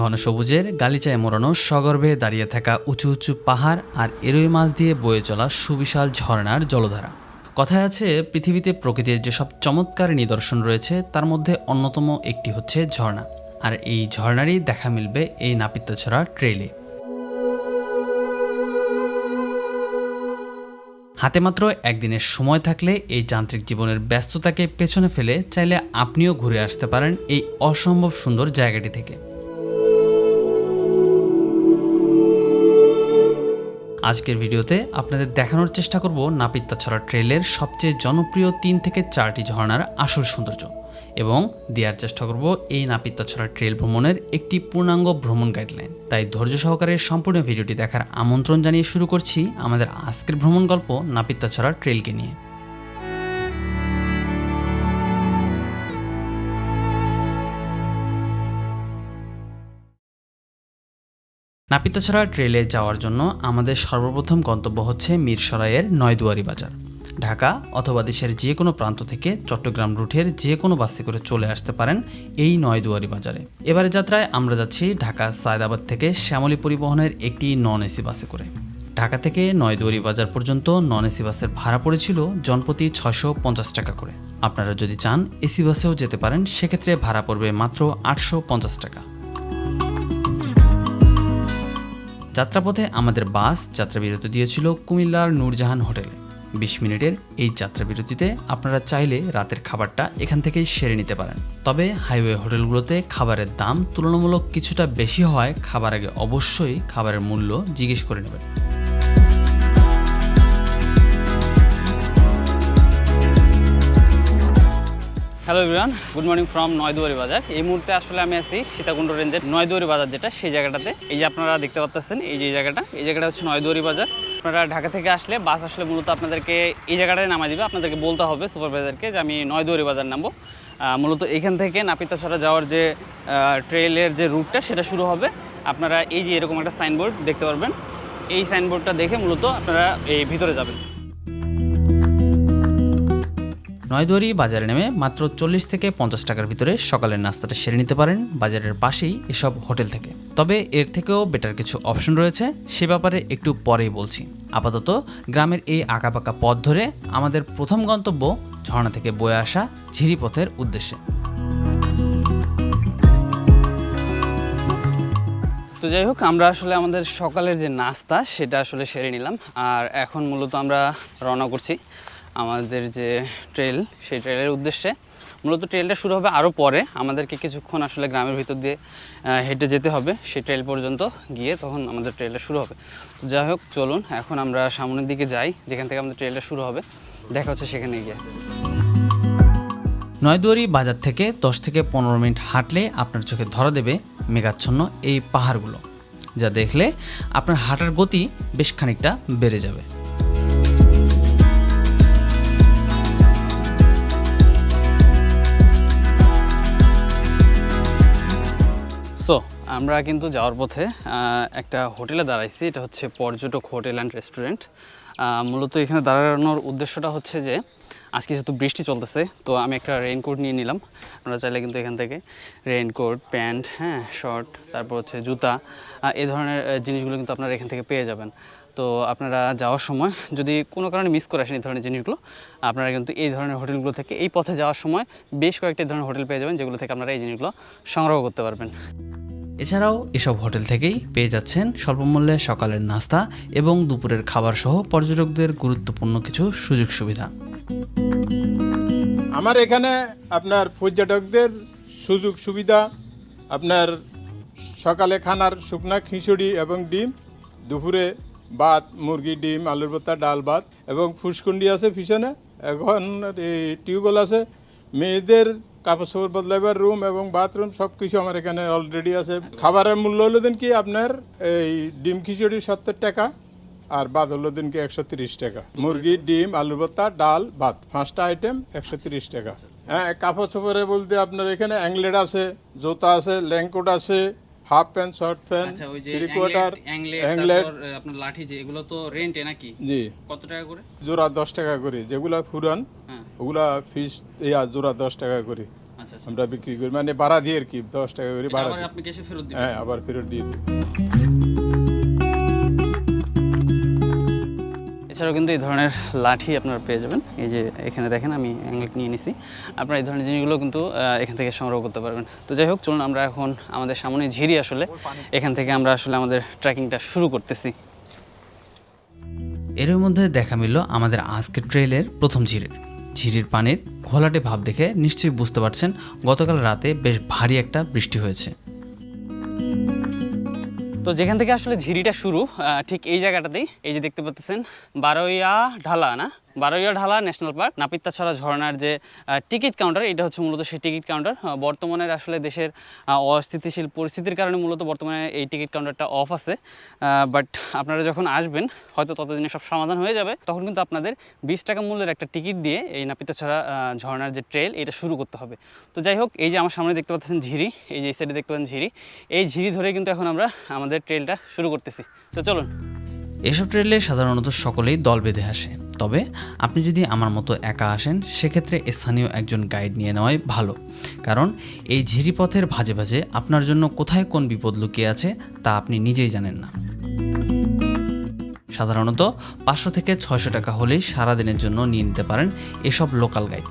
ঘন সবুজের গালিচায় মোড়ানো সগর্ভে দাঁড়িয়ে থাকা উঁচু উঁচু পাহাড় আর এরই মাছ দিয়ে বয়ে চলা সুবিশাল ঝর্ণার জলধারা। কথায় আছে, পৃথিবীতে প্রকৃতির যেসব চমৎকার নিদর্শন রয়েছে, তার মধ্যে অন্যতম একটি হচ্ছে ঝর্ণা। আর এই ঝর্ণারই দেখা মিলবে এই নাপিতাছড়া ট্রেলে হাতে মাত্র একদিনের সময় থাকলে এই যান্ত্রিক জীবনের ব্যস্ততাকে পেছনে ফেলে চাইলে আপনিও ঘুরে আসতে পারেন এই অসম্ভব সুন্দর জায়গাটি থেকে। আজকের ভিডিওতে আপনাদের দেখানোর চেষ্টা করব নাপিত্তাছড়া ট্রেলের সবচেয়ে জনপ্রিয় তিন থেকে চারটি ঝর্নার আসল সৌন্দর্য এবং দেওয়ার চেষ্টা করব এই নাপিত্তাছড়া ট্রেল ভ্রমণের একটি পূর্ণাঙ্গ ভ্রমণ গাইডলাইন তাই ধৈর্য সহকারে সম্পূর্ণ ভিডিওটি দেখার আমন্ত্রণ জানিয়ে শুরু করছি আমাদের আজকের ভ্রমণ গল্প নাপিত্তাছড়া ট্রেলকে নিয়ে। নাপিতাছড়া ট্রেলে যাওয়ার জন্য আমাদের সর্বপ্রথম গন্তব্য হচ্ছে মিরসরাইয়ের নয়দুয়ারি বাজার। ঢাকা অথবা দেশের যে কোনো প্রান্ত থেকে চট্টগ্রাম রুটের যে কোনো বাসে করে চলে আসতে পারেন এই নয়দুয়ারি বাজারে। এবারে যাত্রায় আমরা যাচ্ছি ঢাকা সায়দাবাদ থেকে শ্যামলী পরিবহনের একটি নন এসি বাসে করে। ঢাকা থেকে নয়দুয়ারি বাজার পর্যন্ত নন এসি বাসের ভাড়া পড়েছিল জনপ্রতি ছশো পঞ্চাশ টাকা করে। আপনারা যদি চান এসি বাসেও যেতে পারেন, সেক্ষেত্রে ভাড়া পড়বে মাত্র আটশো পঞ্চাশ টাকা। যাত্রাপথে আমাদের বাস যাত্রাবিরতি দিয়েছিল কুমিল্লার নূরজাহান হোটেলে। বিশ মিনিটের এই যাত্রাবিরতিতে আপনারা চাইলে রাতের খাবারটা এখান থেকেই সেরে নিতে পারেন। তবে হাইওয়ে হোটেলগুলোতে খাবারের দাম তুলনামূলক কিছুটা বেশি হওয়ায় খাবার আগে অবশ্যই খাবারের মূল্য জিজ্ঞেস করে নেবেন। Hello everyone good morning from Noyduari বাজার এই মুহূর্তে আসলে আমি আছি সীতাকুণ্ড রেঞ্জের নয়দুয়ারি বাজার যেটা, সেই জায়গাটাতে। এই যে আপনারা দেখতে পাচ্ছেন এই যে জায়গাটা, এই জায়গাটা হচ্ছে নয়দুয়ারি বাজার আপনারা ঢাকা থেকে আসলে বাস আসলে মূলত আপনাদেরকে এই জায়গাটায় নামা দিবে, আপনাদেরকে বলতে হবে সুপারভাইজারকে যে আমি নয়দুয়ারি বাজার নামবো। মূলত এখান থেকে নাপিতাছড়া যাওয়ার যে ট্রেলের যে রুটটা, সেটা শুরু হবে। আপনারা এই যে এরকম একটা সাইনবোর্ড দেখতে পারবেন। এই সাইনবোর্ডটা দেখে মূলত আপনারা এই ভিতরে যাবেন। নয়দুয়ারি বাজারে নেমে মাত্র চল্লিশ থেকে পঞ্চাশ টাকার ভিতরে সকালের নাস্তাটা সেরে নিতে পারেন বাজারের পাশেই এসব হোটেল থেকে। তবে এর থেকেও বেটার কিছু অপশন রয়েছে, সে ব্যাপারে একটু পরেই বলছি। আপাতত গ্রামের এই আঁকাপাকা পথ ধরে আমাদের প্রথম গন্তব্য ঝর্ণা থেকে বয়ে আসা ঝিরিপথের উদ্দেশ্যে। তো যাই হোক, আমরা আসলে আমাদের সকালের যে নাস্তা, সেটা আসলে সেরে নিলাম। আর এখন মূলত আমরা রওনা করছি আমাদের যে ট্রেল সেই ট্রেলের উদ্দেশ্যে মূলত ট্রেলটা শুরু হবে আরও পরে। আমাদেরকে কিছুক্ষণ আসলে গ্রামের ভিতর দিয়ে হেঁটে যেতে হবে। সেই ট্রেল পর্যন্ত গিয়ে তখন আমাদের ট্রেলটা শুরু হবে। তো যাই হোক, চলুন, এখন আমরা সামনের দিকে যাই, যেখান থেকে আমাদের ট্রেলটা শুরু হবে। দেখা হচ্ছে সেখানে গিয়ে। নয়দুয়ারি বাজার থেকে দশ থেকে পনেরো মিনিট হাঁটলে আপনার চোখে ধরা দেবে মেঘাচ্ছন্ন এই পাহাড়গুলো, যা দেখলে আপনার হাঁটার গতি বেশ খানিকটা বেড়ে যাবে। আমরা কিন্তু যাওয়ার পথে একটা হোটেলে দাঁড়াইছি। এটা হচ্ছে পর্যটক হোটেল অ্যান্ড রেস্টুরেন্ট। মূলত এখানে দাঁড়ানোর উদ্দেশ্যটা হচ্ছে যে, আজকে যেহেতু বৃষ্টি চলতেছে, তো আমি একটা রেইনকোট নিয়ে নিলাম। আমরা চাইলে কিন্তু এখান থেকে রেইনকোট প্যান্ট হ্যাঁ শর্ট তারপর হচ্ছে জুতা এই ধরনের জিনিসগুলো কিন্তু আপনারা এখান থেকে পেয়ে যাবেন। তো আপনারা যাওয়ার সময় যদি কোনো কারণে মিস করে আসেন এই ধরনের জিনিসগুলো, আপনারা কিন্তু এই ধরনের হোটেলগুলো থেকে এই পথে যাওয়ার সময় বেশ কয়েকটি ধরনের হোটেল পেয়ে যাবেন, যেগুলো থেকে আপনারা এই জিনিসগুলো সংগ্রহ করতে পারবেন। এছাড়াও এসব হোটেল থেকেই পেয়ে যাচ্ছেন স্বল্পমূল্যে সকালের নাস্তা এবং দুপুরের খাবার সহ পর্যটকদের গুরুত্বপূর্ণ কিছু সুযোগ সুবিধা। আমার এখানে আপনার পর্যটকদের সুযোগ সুবিধা, আপনার সকালে খানার শুকনা খিচুড়ি এবং ডিম, দুপুরে ভাত মুরগি ডিম, আলুর ভর্তা, ডাল ভাত এবং ফুসকুন্ডি আছে পিছনে, এখন এই টিউবওয়েল আছে। মেয়েদের কাপড় চোপড় বদলাইবার রুম এবং বাথরুম সব কিছু আমার এখানে অলরেডি আছে। খাবারের মূল্য হলো দিন কি আপনার এই ডিম খিচুড়ি সত্তর টাকা আর ভাত হলো দিনকে একশো তিরিশ টাকা। মুরগি, ডিম, আলু ভর্তা, ডাল, ভাত পাঁচটা আইটেম একশো তিরিশ টাকা। হ্যাঁ কাপড় চোপড়ে বলতে আপনার এখানে অ্যাংলেট আছে, জোতা আছে ল্যাংকোট আছে হাফ প্যান্ট শর্ট প্যান্ট আচ্ছা থ্রি কোয়ার্টার অ্যাংলেট আপনার লাঠি যে এগুলো তো রেন্টে নাকি? জি। কত টাকা করে? জোড়া দশ টাকা করে যেগুলো ফুরান ওগুলো ওগুলা ফিস ইয়া জোড়া দশ টাকা করে। আচ্ছা আচ্ছা আমরা বিক্রি করি মানে ভাড়া দিয়ে আর কি দশ টাকা করে ভাড়া আপনি ফেরত দিবেন? হ্যাঁ আবার ফেরত দিয়ে দিই। এছাড়াও কিন্তু এই ধরনের লাঠি আপনারা পেয়ে যাবেন। এই যে এখানে দেখেন আমি অ্যাঙ্গেল নিয়ে নিছি। আপনারা এই ধরনের জিনিসগুলো কিন্তু এখান থেকে সংগ্রহ করতে পারবেন। তো যাই হোক, চলুন আমরা এখন আমাদের সামনে ঝিরি আসলে। এখান থেকে আমরা আসলে আমাদের ট্রেকিংটা শুরু করতেছি। এর মধ্যে দেখা মিলল আমাদের আজকের ট্রেলের প্রথম ঝিরির। ঝিরির পানির ঘোলাটে ভাব দেখে নিশ্চয়ই বুঝতে পারছেন, গতকাল রাতে বেশ ভারী একটা বৃষ্টি হয়েছে। তো যেখান থেকে আসলে ঝিরিটা শুরু ঠিক এই জায়গাটাতেই এই যে দেখতে পাচ্ছেন বারোইয়া ঢালা, না? বারোইয়া ঢালা ন্যাশনাল পার্ক নাপিতাছড়া ঝর্ণার যে টিকিট কাউন্টার, এটা হচ্ছে মূলত সেই টিকিট কাউন্টার। বর্তমানে আসলে দেশের অস্থিতিশীল পরিস্থিতির কারণে মূলত বর্তমানে এই টিকিট কাউন্টারটা অফ আছে। বাট আপনারা যখন আসবেন, হয়তো ততদিনে সব সমাধান হয়ে যাবে। তখন কিন্তু আপনাদের বিশ টাকা মূল্যের একটা টিকিট দিয়ে এই নাপিতাছড়া ঝর্ণার যে ট্রেল, এটা শুরু করতে হবে। তো যাই হোক, এই যে আমার সামনে দেখতে পাচ্ছেন ঝিরি, এই যে এই সাইডে দেখতে পাচ্ছেন ঝিরি। এই ঝিরি ধরে কিন্তু এখন আমরা আমাদের ট্রেলটা শুরু করতেছি। তো চলুন। এসব ট্রেলে সাধারণত সকলেই দল বেঁধে আসে। তবে আপনি যদি আমার মতো একা আসেন, সেক্ষেত্রে স্থানীয় একজন গাইড নিয়ে নেওয়াই ভালো। কারণ এই ঝিরিপথের ভাজে ভাজে আপনার জন্য কোথায় কোন বিপদ লুকিয়ে আছে, তা আপনি নিজেই জানেন না। সাধারণত পাঁচশো থেকে ছয়শো টাকা হলেই সারাদিনের জন্য নিয়ে নিতে পারেন এসব লোকাল গাইড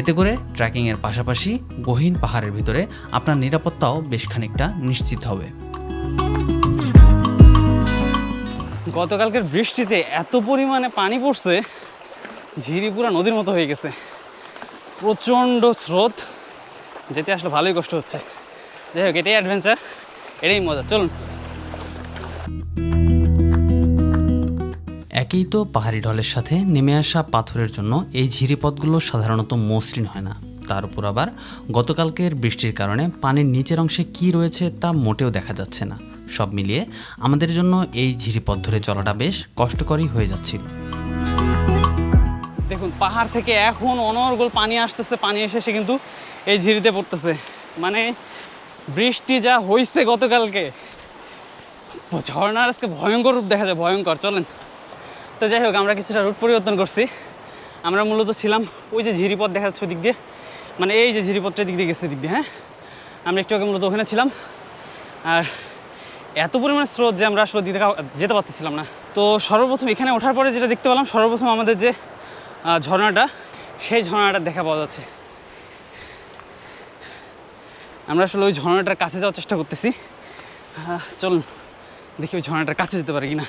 এতে করে ট্রেকিংয়ের পাশাপাশি গহীন পাহাড়ের ভিতরে আপনার নিরাপত্তাও বেশ খানিকটা নিশ্চিত হবে। গতকালকের বৃষ্টিতে এত পরিমাণে পানি পড়ছে ঝিরিপুরা নদীর মতো হয়ে গেছে। প্রচণ্ড স্রোত, যেতে আসলে ভালোই কষ্ট হচ্ছে। যাই হোক, এটাই অ্যাডভেঞ্চার এটাই মজা, চলুন। একই তো পাহাড়ি ঢলের সাথে নেমে আসা পাথরের জন্য এই ঝিরিপথগুলো সাধারণত মসৃণ হয় না। তার উপর আবার গতকালকের বৃষ্টির কারণে পানির নিচের অংশে কি রয়েছে তা মোটেও দেখা যাচ্ছে না। সব মিলিয়ে আমাদের জন্য এই ঝিরিপথ ধরে চলাটা বেশ কষ্টকরই হয়ে যাচ্ছিল। দেখুন, পাহাড় থেকে এখন অনর্গল পানি আসতেছে, পানি এসে সে কিন্তু এই ঝিরিতে পড়তেছে। মানে বৃষ্টি যা হয়েছে গতকালকে, ঝর্ণার আজকে ভয়ঙ্কর রূপ দেখা যায়, ভয়ঙ্কর, চলেন। তো যাই হোক, আমরা কিছুটা রুট পরিবর্তন করছি। আমরা মূলত ছিলাম ওই যে ঝিরিপথ দেখা যাচ্ছে দিক দিয়ে। মানে এই যে ঝিরিপথটা দিক দিয়ে গেছে দিক দিয়ে হ্যাঁ? আমরা একটু আগে মূলত ওখানে ছিলাম। আর এত পরিমাণ স্রোত যে আমরা আসলে দিতে যেতে পারতেছিলাম না। তো সর্বপ্রথম এখানে ওঠার পরে যেটা দেখতে পেলাম, সর্বপ্রথম আমাদের যে ঝর্ণাটা, সেই ঝর্ণাটা দেখা পাওয়া যাচ্ছে। আমরা আসলে ওই ঝর্ণাটার কাছে যাওয়ার চেষ্টা করতেছি। চল চলুন, দেখি ওই ঝর্ণাটার কাছে যেতে পারি কিনা।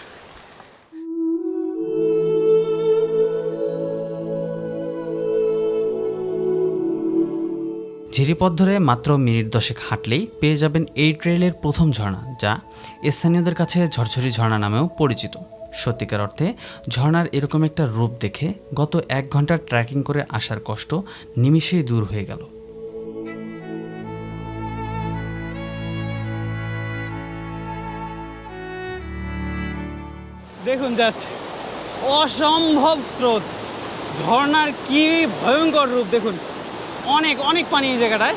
ঝিরিপথ ধরে মাত্র মিনিট দশেক হাঁটলেই পেয়ে যাবেন এই ট্রেলের প্রথম ঝর্ণা, যা স্থানীয়দের কাছে ঝরঝরি ঝর্ণা নামেও পরিচিত। সত্যিকার অর্থে, ঝর্ণার এরকম একটা রূপ দেখে গত এক ঘণ্টা ট্রেকিং করে আসার কষ্ট নিমিষেই দূর হয়ে গেল। দেখুন জাস্ট অসম্ভব স্রোত। ঝর্ণার কি ভয়ঙ্কর রূপ, দেখুন। অনেক অনেক পানি এই জায়গাটায়।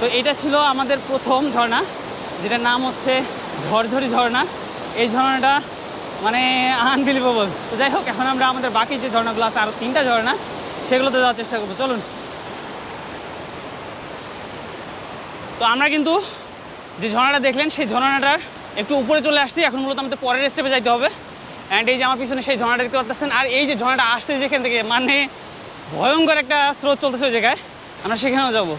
তো এটা ছিল আমাদের প্রথম ঝর্ণা, যেটার নাম হচ্ছে ঝরঝরি ঝর্ণা। এই ঝর্ণাটা মানে আনবিলিভেবল তো যাই হোক, এখন আমরা আমাদের বাকি যে ঝর্ণাগুলো আছে আরও তিনটা ঝর্ণা, সেগুলোতে যাওয়ার চেষ্টা করব। চলুন। তো আমরা কিন্তু যে ঝর্ণাটা দেখলেন, সেই ঝর্ণাটার একটু উপরে চলে আসছি। এখন মূলত আমাদের পরের স্টেপে যাইতে হবে। অ্যান্ড এই যে আমার পিছনে সেই ঝর্ণাটা দেখতে পাচ্ছেন আর এই যে ঝর্ণাটা আসছে যেখান থেকে মানে ভয়ঙ্কর একটা স্রোত চলতেছে ওই জায়গায়। আমরা সেখানেও যাব।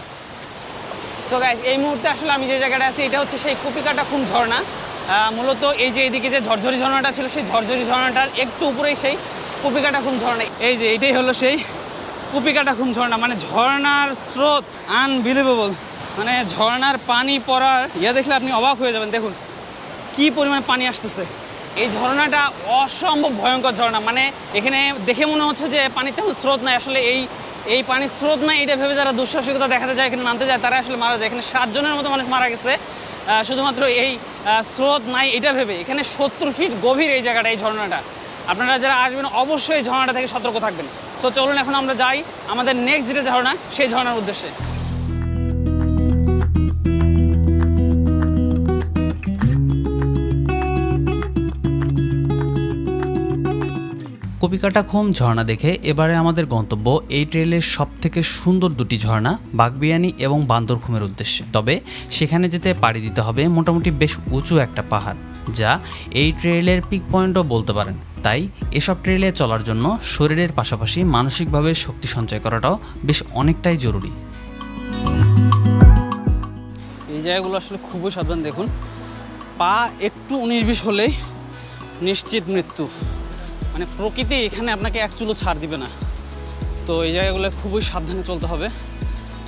তো গাইজ এই মুহূর্তে আসলে আমি যে জায়গাটা আছি, এটা হচ্ছে সেই কুপিকাটা খুন ঝর্ণা। মূলত এই যে এইদিকে যে ঝরঝরি ঝর্ণাটা ছিল, সেই ঝরঝরি ঝর্ণাটার একটু উপরেই সেই কুপিকাটা খুন ঝর্ণা। এই যে এটাই হলো সেই কুপিকাটা খুন ঝর্ণা। মানে ঝর্ণার স্রোত আনবিলিভেবল মানে ঝর্ণার পানি পড়ার, ইয়া দেখলে আপনি অবাক হয়ে যাবেন। দেখুন, কি পরিমাণে পানি আসতেছে। এই ঝর্ণাটা অসম্ভব ভয়ঙ্কর ঝর্ণা। মানে এখানে দেখে মনে হচ্ছে যে পানিতে তেমন স্রোত নাই। আসলে এই এই পানির স্রোত নাই, এটা ভেবে যারা দুঃসাহসিকতা দেখাতে যায় এখানে নামতে যায়, তারা আসলে মারা যায়। এখানে সাতজনের মতো মানুষ মারা গেছে। শুধুমাত্র এই স্রোত নাই, এটা ভেবে। এখানে সত্তর ফিট গভীর এই জায়গাটা, এই ঝর্ণাটা। আপনারা যারা আসবেন, অবশ্যই ঝর্ণাটা থেকে সতর্ক থাকবেন। তো চলুন এখন আমরা যাই আমাদের নেক্সট যেটা ঝর্ণা, সেই ঝর্ণার উদ্দেশ্যে। কপিকাটাখোম ঝর্ণা দেখে এবারে আমাদের গন্তব্য এই ট্রেলের সব থেকে সুন্দর দুটি ঝর্ণা, বাগবিয়ানি এবং বান্দরখুমের উদ্দেশ্যে। তবে সেখানে যেতে পাড়ি দিতে হবে মোটামুটি বেশ উঁচু একটা পাহাড়, যা এই ট্রেলের পিক পয়েন্টও বলতে পারেন। তাই এসব ট্রেলে চলার জন্য শরীরের পাশাপাশি মানসিকভাবে শক্তি সঞ্চয় করাটাও বেশ অনেকটাই জরুরি। এই জায়গাগুলো আসলে খুবই সাবধান দেখুন। পা একটু উনিশ বিশ হলেই নিশ্চিত মৃত্যু। মানে প্রকৃতি এখানে আপনাকে এক চুলো ছাড় দিবে না। তো এই জায়গাগুলো খুবই সাবধানে চলতে হবে,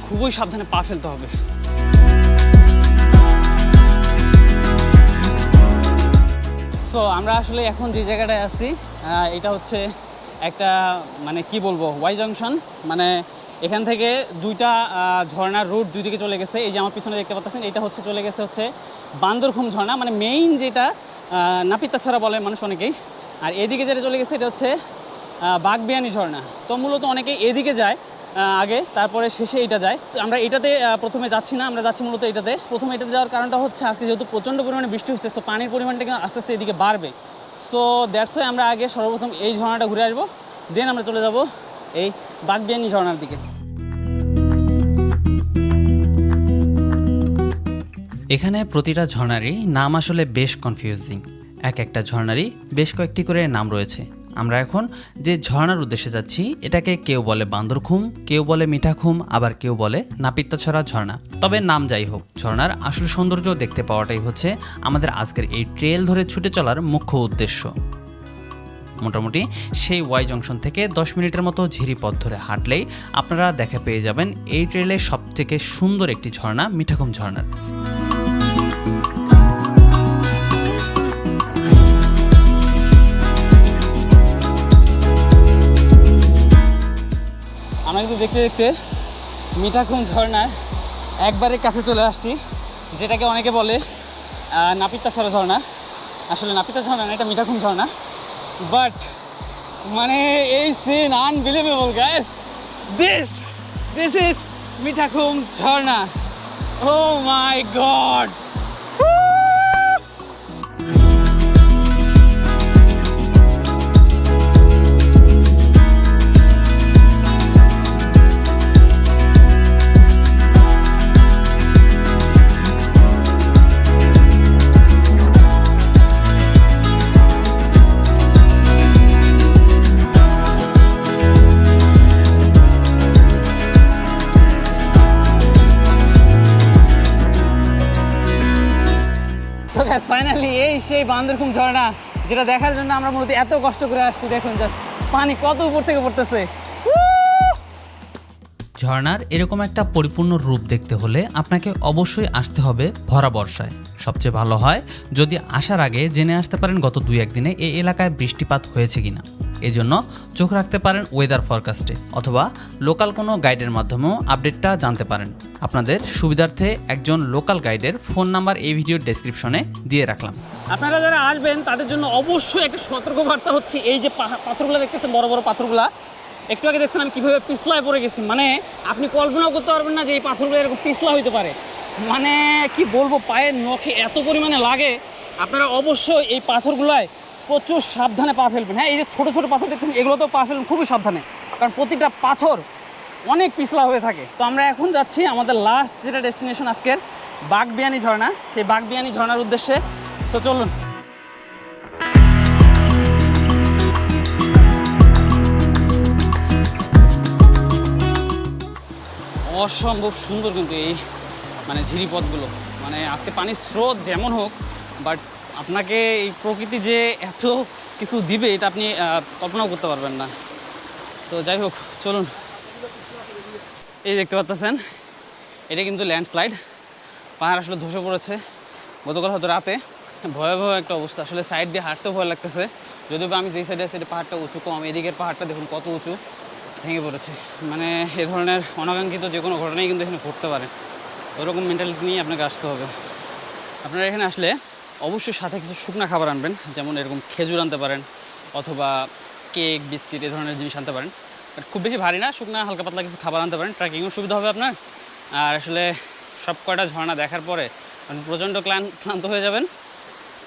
খুবই সাবধানে পা ফেলতে হবে। সো আমরা আসলে এখন যে জায়গাটায় আছি এটা হচ্ছে একটা মানে কি বলব ওয়াই জাংশন মানে এখান থেকে দুইটা ঝর্ণার রুট দুই দিকে চলে গেছে। এই যে আমার পিছনে দেখতে পাচ্ছেন, এটা হচ্ছে চলে গেছে হচ্ছে বান্দরখুম ঝর্ণা মানে মেইন যেটা নাপিতাছড়া বলে মানুষ অনেকেই। আর এদিকে যেটা চলে গেছে, এটা হচ্ছে বাগবিয়ানি ঝর্ণা। তো মূলত অনেকে এদিকে যায় আগে, তারপরে শেষে এটা যায়। আমরা এটাতে প্রথমে যাচ্ছি না, আমরা যাচ্ছি মূলত এটাতে। প্রথমে এটাতে যাওয়ার কারণটা হচ্ছে, আজকে যেহেতু প্রচণ্ড পরিমাণে বৃষ্টি হচ্ছে, তো পানির পরিমাণটা কিন্তু আস্তে আস্তে এদিকে বাড়বে। সো দ্যাটস ওয়াই আমরা আগে সর্বপ্রথম এই ঝর্ণাটা ঘুরে আসব দেন আমরা চলে যাব এই বাগবিয়ানি ঝর্ণার দিকে। এখানে প্রতিটা ঝর্ণারই নাম আসলে বেশ কনফিউজিং এক একটা ঝর্ণারই বেশ কয়েকটি করে নাম রয়েছে। আমরা এখন যে ঝর্ণার উদ্দেশ্যে যাচ্ছি, এটাকে কেউ বলে বান্দরখুম, কেউ বলে মিঠাখুম, আবার কেউ বলে নাপিত্তাছড়া ঝর্ণা। তবে নাম যাই হোক, ঝর্ণার আসল সৌন্দর্য দেখতে পাওয়াটাই হচ্ছে আমাদের আজকের এই ট্রেল ধরে ছুটে চলার মুখ্য উদ্দেশ্য। মোটামুটি সেই ওয়াই জংশন থেকে দশ মিনিটের মতো ঝিরি পথ ধরে হাঁটলেই আপনারা দেখা পেয়ে যাবেন এই ট্রেলের সবথেকে সুন্দর একটি ঝর্ণা, মিঠাখুম ঝর্ণার। দেখতে দেখতে মিঠাকুম ঝর্ণার একবারে কাছে চলে আসছি, যেটাকে অনেকে বলে নাপিতাছড়া ঝর্ণা। আসলে নাপিতা ঝর্ণা না, এটা মিঠাকুম ঝর্ণা। বাট মানে এই scene unbelievable guys this this is Mithakum Jharna. Oh my god এই বান্দরকুম ঝর্ণা যেটা দেখার জন্য আমরা মূলত এত কষ্ট করে আসছি, দেখুন জাস্ট পানি কত উপর থেকে পড়তেছে। ঝর্ণার এরকম একটা পরিপূর্ণ রূপ দেখতে হলে আপনাকে অবশ্যই আসতে হবে ভরা বর্ষায়। সবচেয়ে ভালো হয় যদি আসার আগে জেনে আসতে পারেন গত দুই একদিনে এই এলাকায় বৃষ্টিপাত হয়েছে কিনা। এই জন্য চোখ রাখতে পারেন ওয়েদার ফরকাস্টে অথবা লোকাল কোনো গাইডের মাধ্যমেও আপডেটটা জানতে পারেন। আপনাদের সুবিধার্থে একজন লোকাল গাইডের ফোন নাম্বার এই ভিডিওর ডেসক্রিপশনে দিয়ে রাখলাম। আপনারা যারা আসবেন, তাদের জন্য অবশ্যই একটা সতর্কবার্তা হচ্ছে, এই যে পাথরগুলো দেখতেছেন, বড় বড় পাথরগুলা। একটু আগে দেখছেন আমি কীভাবে পিছলায় পড়ে গেছি। মানে আপনি কল্পনাও করতে পারবেন না যে এই পাথরগুলো এরকম পিছলা হইতে পারে। মানে কি বলব, পায়ের নখে এত পরিমাণে লাগে। আপনারা অবশ্যই এই পাথরগুলায় প্রচুর সাবধানে পা ফেলবেন। হ্যাঁ এই যে ছোটো ছোটো পাথর দেখুন এগুলোতেও পা ফেলবেন খুবই সাবধানে। কারণ প্রতিটা পাথর অনেক পিছলা হয়ে থাকে। তো আমরা এখন যাচ্ছি আমাদের লাস্ট যেটা ডেস্টিনেশন আজকের, বাগবিয়ানি ঝর্ণা। সেই বাগবিয়ানি ঝর্ণার উদ্দেশ্যে। তো চলুন। অসম্ভব সুন্দর কিন্তু এই মানে ঝিরিপথগুলো। মানে আজকে পানির স্রোত যেমন হোক বাট আপনাকে এই প্রকৃতি যে এত কিছু দিবে, এটা আপনি কল্পনাও করতে পারবেন না। তো যাই হোক, চলুন। এই দেখতে পাচ্ছেন এটা কিন্তু ল্যান্ডস্লাইড। পাহাড় আসলে ধসে পড়েছে। গতকাল হয়তো রাতে। ভয়াবহ একটা অবস্থা। আসলে সাইড দিয়ে হাঁটতেও ভয় লাগতেছে। যদিও আমি যেই সাইডে আছি পাহাড়টা উঁচু কম। এদিকের পাহাড়টা দেখুন কত উঁচু। ভেঙে পড়েছে। মানে এ ধরনের অনাকাঙ্ক্ষিত যে কোনো ঘটনাই কিন্তু এখানে ঘটতে পারে। ওরকম মেন্টালিটি নিয়ে আপনাকে আসতে হবে। আপনারা এখানে আসলে অবশ্যই সাথে কিছু শুকনা খাবার আনবেন যেমন এরকম খেজুর আনতে পারেন অথবা কেক বিস্কিট এ ধরনের জিনিস আনতে পারেন। খুব বেশি ভারী না শুকনা হালকা পাতলা কিছু খাবার আনতে পারেন। ট্রেকিংও সুবিধা হবে আপনার। আর আসলে সব কয়টা ঝর্ণা দেখার পরে আপনি প্রচণ্ড ক্লান ক্লান্ত হয়ে যাবেন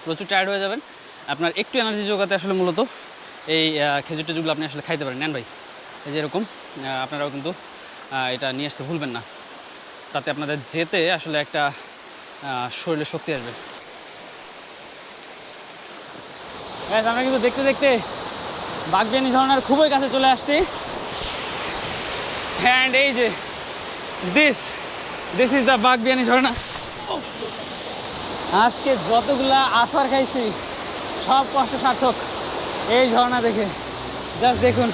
প্রচুর টায়ার্ড হয়ে যাবেন। আপনার একটু এনার্জি জোগাতে আসলে মূলত এই খেজুর টেজুরগুলো আপনি আসলে খাইতে পারেন। নেন ভাই এই যে এরকম আপনারাও কিন্তু এটা নিয়ে আসতে ভুলবেন না। তাতে আপনাদের যেতে আসলে একটা আহ, শরীরে শক্তি আসবে। Guys, আমরা কিন্তু দেখতে দেখতে বাগবিয়ানি ঝর্ণার খুবই কাছে চলে আসছি। অ্যান্ড এই যে this this is the Bagbiyani ঝর্ণা আজকে যতগুলা আসার খাইছি সব কষ্ট সার্থক এই ঝর্ণা দেখে জাস্ট দেখুন।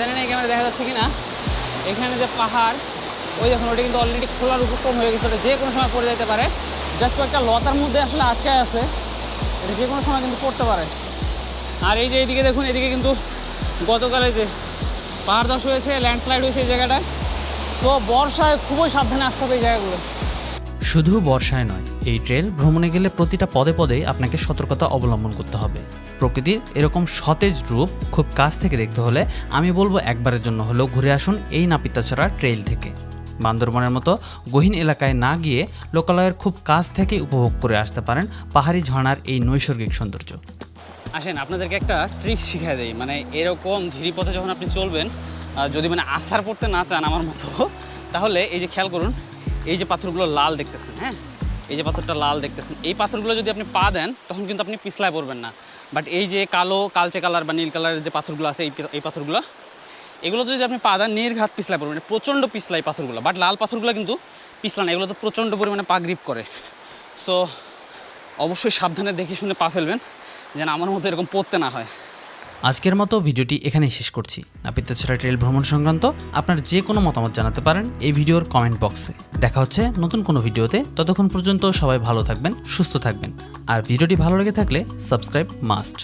জানি না এই ক্যামেরা দেখা যাচ্ছে কি না এখানে যে পাহাড়, ওই দেখুন, ওটা কিন্তু অলরেডি খোলার উপক্রম হয়ে গেছে, ওটা যে কোনো সময় পড়ে যেতে পারে। জাস্ট একটা লতার মধ্যে আসলে আটকায় আছে, এটা যে কোনো সময় কিন্তু পড়তে পারে। আর এই যে এইদিকে দেখুন, এদিকে কিন্তু গতকালে যে পাহাড় ধস হয়েছে ল্যান্ডস্লাইড হয়েছে এই জায়গাটায়। তো বর্ষায় খুবই সাবধানে আসতে হবে এই জায়গাগুলো। শুধু বর্ষায় নয়, এই ট্রেল ভ্রমণে গেলে প্রতিটা পদে পদে আপনাকে সতর্কতা অবলম্বন করতে হবে। প্রকৃতির এরকম সতেজ রূপ খুব কাছ থেকে দেখতে হলে আমি বলব একবারের জন্য হলেও ঘুরে আসুন এই নাপিতাছড়া ট্রেইল থেকে। বান্দরবনের মতো গহীন এলাকায় না গিয়ে লোকালয়ের খুব কাছ থেকে উপভোগ করে আসতে পারেন পাহাড়ি ঝর্ণার এই নৈসর্গিক সৌন্দর্য। আসেন, আপনাদেরকে একটা ট্রিক শিখিয়ে দেই। মানে এরকম ঝিরি পথে যখন আপনি চলবেন যদি মানে আসার পড়তে না চান আমার মতো, তাহলে এই যে খেয়াল করুন, এই যে পাথরগুলো লাল দেখতেছেন হ্যাঁ? এই যে পাথরটা লাল দেখতেছেন, এই পাথরগুলো যদি আপনি পা দেন, তখন কিন্তু আপনি পিছলায় পড়বেন না। বাট এই যে কালো, কালচে কালার বা নীল কালারের যে পাথরগুলো আছে, এই এই পাথরগুলো, এগুলো যদি আপনি পা দেন নির্ঘাত পিছলায় পড়বেন মানে প্রচণ্ড পিছলাই পাথরগুলো, বাট লাল পাথরগুলো কিন্তু পিছলা না, এগুলো তো প্রচণ্ড পরিমাণে পা গ্রিপ করে। সো অবশ্যই সাবধানে দেখে শুনে পা ফেলবেন, যেন আমার মতো এরকম পড়তে না হয়। আজকের মতো ভিডিওটি এখানেই শেষ করছি। নাপিত্যছড়া ট্রেল ভ্রমণ সংক্রান্ত আপনার যে কোনো মতামত জানাতে পারেন এই ভিডিওর কমেন্ট বক্সে দেখা হচ্ছে নতুন কোনো ভিডিওতে। ততক্ষণ পর্যন্ত সবাই ভালো থাকবেন, সুস্থ থাকবেন। আর ভিডিওটি ভালো লেগে থাকলে সাবস্ক্রাইব মাস্ট